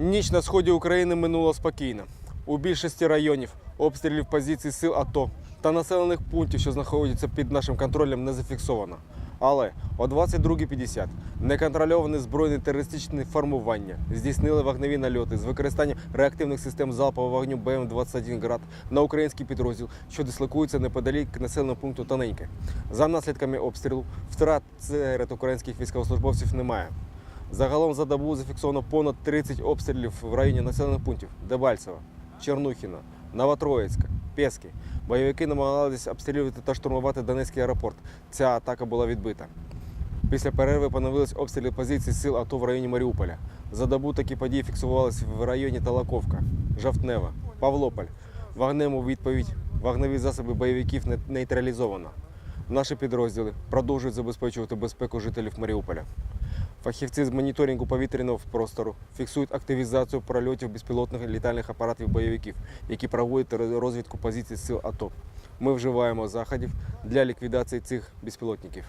Ніч на сході України минула спокійно. У більшості районів обстрілів позицій сил АТО та населених пунктів, що знаходяться під нашим контролем, не зафіксовано. Але о 22.50 неконтрольовані збройні терористичні формування здійснили вогневі нальоти з використанням реактивних систем залпового вогню БМ-21 «Град» на український підрозділ, що дислокується неподалік населеного пункту Тоненьке. За наслідками обстрілу втрат серед українських військовослужбовців немає. Загалом за добу зафіксовано понад 30 обстрілів в районі населених пунктів Дебальцева, Чернухіна, Новотроїцька, Пески. Бойовики намагалися обстрілювати та штурмувати Донецький аеропорт. Ця атака була відбита. Після перерви поновились обстріли позицій сил АТО в районі Маріуполя. За добу такі події фіксувалися в районі Талаковка, Жовтнева, Павлополь. Вогнем у відповідь вогневі засоби бойовиків не- нейтралізовано. Наші підрозділи продовжують забезпечувати безпеку жителів Маріуполя. Фахівці з моніторингу повітряного простору фіксують активізацію прольотів безпілотних літальних апаратів бойовиків, які проводять розвідку позицій сил АТО. Ми вживаємо заходів для ліквідації цих безпілотників.